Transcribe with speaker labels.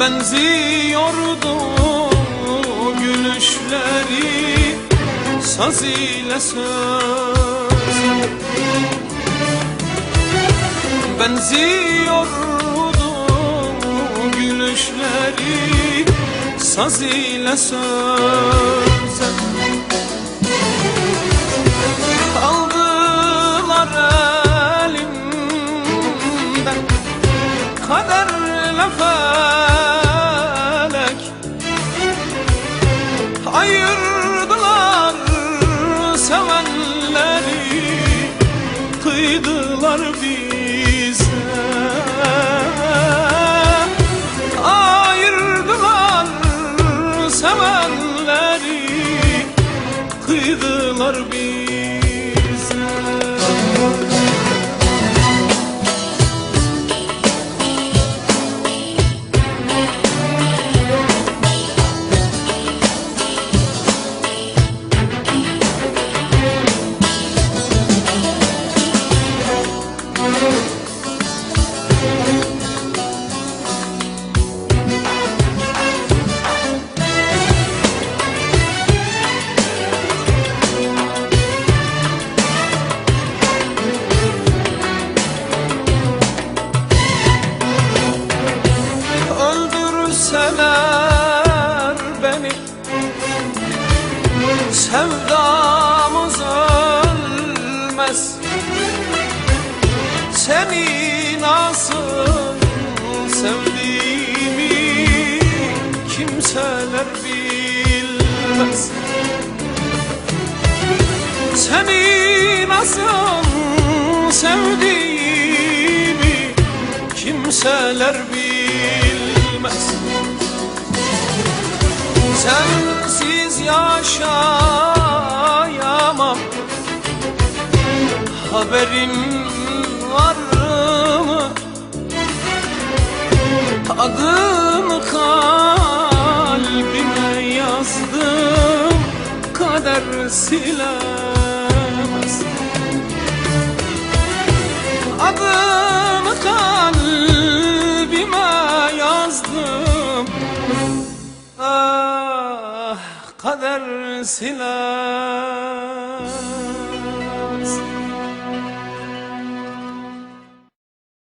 Speaker 1: Benziyordu gülüşleri Saz ile söz. Benziyordu gülüşleri Saz ile söze Aldılar elimden Kaderle felek Kıydılar bize. Ayırdılar sevenleri Kıydılar bize Öldürseler beni. Sevdamız ölmez. Seni nasıl sevdiğimi Kimseler bilmez. Seni nasıl sevdiğimi kimseler bilmez Sensiz yaşayamam. Haberin var mı? Adını kalbime yazdım. Kader silemez kader silah.